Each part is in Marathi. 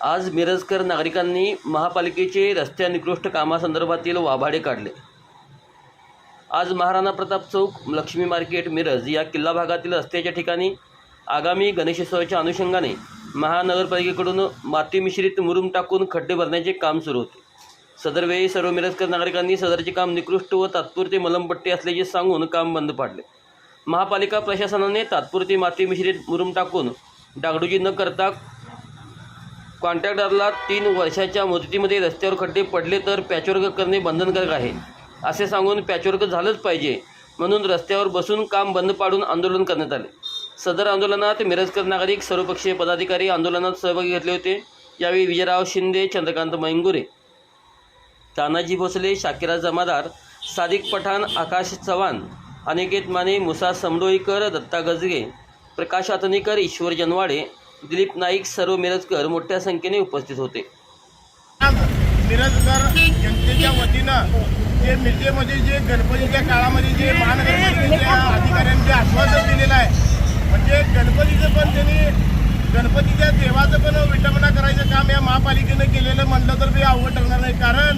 आज मिरजकर नागरिकांनी महापालिकेचे रस्त्या निकृष्ट कामासंदर्भातील वाभाडे काढले. आज महाराणा प्रताप चौक लक्ष्मी मार्केट मिरज या किल्ला भागातील रस्त्याच्या ठिकाणी आगामी गणेशोत्सवाच्या अनुषंगाने महानगरपालिकेकडून माती मिश्रित मुरुम टाकून खड्डे भरण्याचे काम सुरू होते. सदरवेळी सर्व मिरजकर नागरिकांनी सदरचे काम निकृष्ट व तात्पुरते मलमपट्टी असल्याचे सांगून काम बंद पाडले. महापालिका प्रशासनाने तात्पुरती माती मिश्रित मुरुम टाकून डागडुजी न करता कॉन्ट्रॅक्टरला तीन वर्षाच्या मुदतीमध्ये रस्त्यावर खड्डे पडले तर पॅचवर्क करणे बंधनकारक आहे. असे सांगून पॅचवर्क झालंच पाहिजे म्हणून रस्त्यावर बसून काम बंद पाडून आंदोलन करण्यात आले. सदर आंदोलनात मिरजकर नागरिक सर्वपक्षीय पदाधिकारी आंदोलनात सहभागी घेतले होते. यावेळी विजयराव शिंदे चंद्रकांत मैंगुरे तानाजी भोसले शाकिरा जमादार सादिक पठाण आकाश चव्हाण अनिकेत माने मुसा समडोईकर दत्ता गजगे प्रकाश आतनीकर ईश्वर जनवाडे दिलीप नाईक सर्व मिरजकर मोठ्या संख्येने उपस्थित होते. मिरजकर जनतेच्या वतीनं जे मिरजेमध्ये जे गणपतीच्या काळामध्ये जे महानगरपालिकेच्या अधिकाऱ्यांचे आश्वासन दिलेलं आहे म्हणजे गणपतीचं पण त्यांनी गणपतीच्या देवाचं पण विटंबना करायचं काम या महापालिकेनं केलेलं म्हटलं तर ते अवघड ठरणार नाही. कारण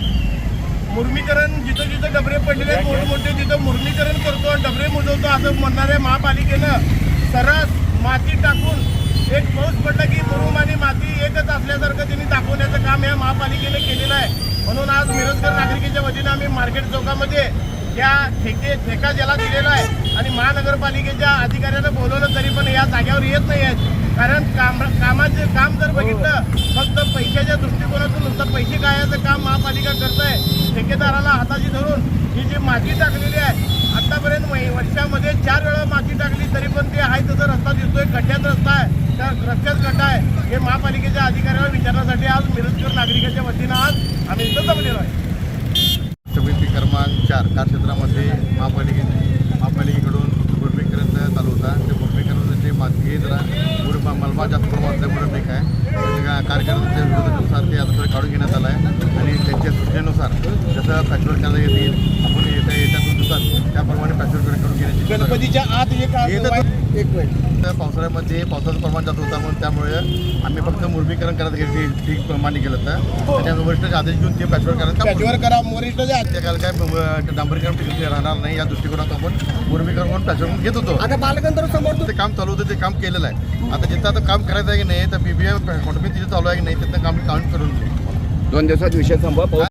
मुर्मीकरण जिथं जिथं डबरे पडलेले आहेत मोठमोठे तिथं मुर्मीकरण करतो डबरे मुजवतो असं म्हणणाऱ्या महापालिकेनं सरस माती टाकून एक पाऊस पडला की मुरुम आणि माती एकच असल्यासारखं त्यांनी दाखवण्याचं काम या महापालिकेने केलेलं आहे. म्हणून आज मिरजकर नागरिकेच्या वतीनं आम्ही मार्केट चौकामध्ये या ठेके ठेका ज्याला दिलेला आहे आणि महानगरपालिकेच्या अधिकाऱ्यानं बोलवलं तरी पण या जाग्यावर येत नाही आहेत. कारण काम कामाचे काम जर बघितलं फक्त पैशाच्या दृष्टिकोनातून नुसतं पैसे काढायचं काम महापालिका करत आहे ठेकेदाराला हाताशी धरून ही जी माती टाकलेली आहे आतापर्यंत वर्षामध्ये चार वेळा माती टाकली तरी पण ते आहे तसं रस्ता दिसतोय खड्ड्यात रस्ता आहे त्या रस्त्यात खड्डा आहे. हे महापालिकेच्या अधिकाऱ्याला विचारण्यासाठी आज मिरजकर नागरिकाच्या वतीनं आज आम्ही इथं जमलेलो आहे. समिती क्रमांक चार कार्यक्षेत्रामध्ये महापालिके महापालिकेकडून मुरमीकरण चालू होता ते मुरमीकरणाचे माती हे जरा मलबा जास्त प्रमाणात असल्यामुळे ठीक आहे. त्याच्या कार्यक्रमाच्या विरोधानुसार ते आता थोडं काढून घेण्यात आलं आहे आणि त्यांच्या सूचनेनुसार जसं पॅचवर्क करायला येतील आपण येत्या येत्या दोन दिवसात त्याप्रमाणे पॅचवर्क करून घेण्याची गणपतीच्या आत एक मिनिट. तर पावसाळ्यामध्ये पावसाचं प्रमाण जास्त होता म्हणून त्यामुळे आम्ही फक्त मुरमीकरण करत घेतली ठीक मान्य केलं होतं. त्याच्या वरिष्ठ आदेश घेऊन ते पॅचवर्क करायचं काम त्याच्यावर करा काल काय डांबरीकरण तिथे राहणार नाही या दृष्टिकोनात आपण मुरमीकरण म्हणून पॅचवरून घेत होतो. आता बालकांतर समोर ते काम चालू होतं ते काम केलेलं आहे. आता जिथं आता काम करायचं आहे की नाही तर बीबीआय कॉन्ट्रिब्युट तिथे चालू आहे की नाही तिथं काम काउंट करून घेऊ. दोन दिवसात विषय संपवा पाऊस